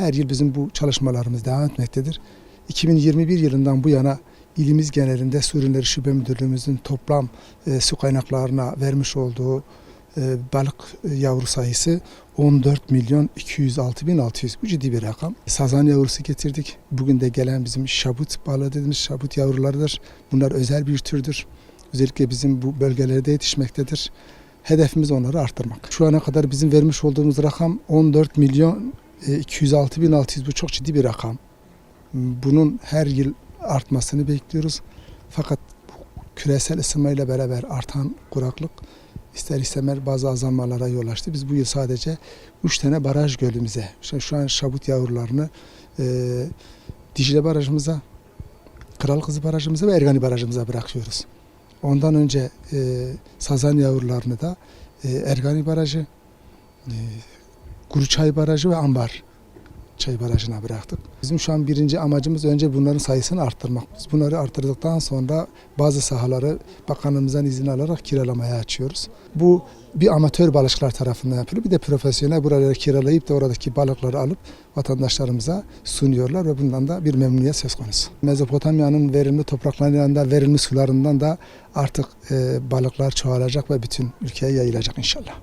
her yıl bizim bu çalışmalarımız devam etmektedir. 2021 yılından bu yana ilimiz genelinde Su Ürünleri Şube Müdürlüğümüzün toplam e, su kaynaklarına vermiş olduğu e, balık e, yavru sayısı 14 milyon 206 bin 600. Bu ciddi bir rakam. Sazan yavrusu getirdik. Bugün de gelen bizim şabut balığı dediğimiz şabut yavrularıdır. Bunlar özel bir türdür. Özellikle bizim bu bölgelerde yetişmektedir. Hedefimiz onları arttırmak. Şu ana kadar bizim vermiş olduğumuz rakam 14 milyon e, 206 bin 600. Bu çok ciddi bir rakam. Bunun her yıl artmasını bekliyoruz. Fakat küresel ısınmayla beraber artan kuraklık ister istemez bazı azalmalara yol açtı. Biz bu yıl sadece 3 tane baraj gölümüze, şu an şabut yavrularını e, Dicle Barajımıza, Kral Kızı Barajımıza ve Ergani Barajımıza bırakıyoruz. Ondan önce e, sazan yavrularını da e, Ergani Barajı, e, Kuruçay Barajı ve Ambar Çay Barajı'na bıraktık. Bizim şu an birinci amacımız önce bunların sayısını arttırmak. Biz bunları arttırdıktan sonra bazı sahaları bakanlığımızdan izin alarak kiralamaya açıyoruz. Bu bir amatör balıkçılar tarafından yapılıyor. Bir de profesyonel buraları kiralayıp da oradaki balıkları alıp vatandaşlarımıza sunuyorlar ve bundan da bir memnuniyet söz konusu. Mezopotamya'nın verimli topraklarından da verimli sularından da artık e, balıklar çoğalacak ve bütün ülkeye yayılacak inşallah.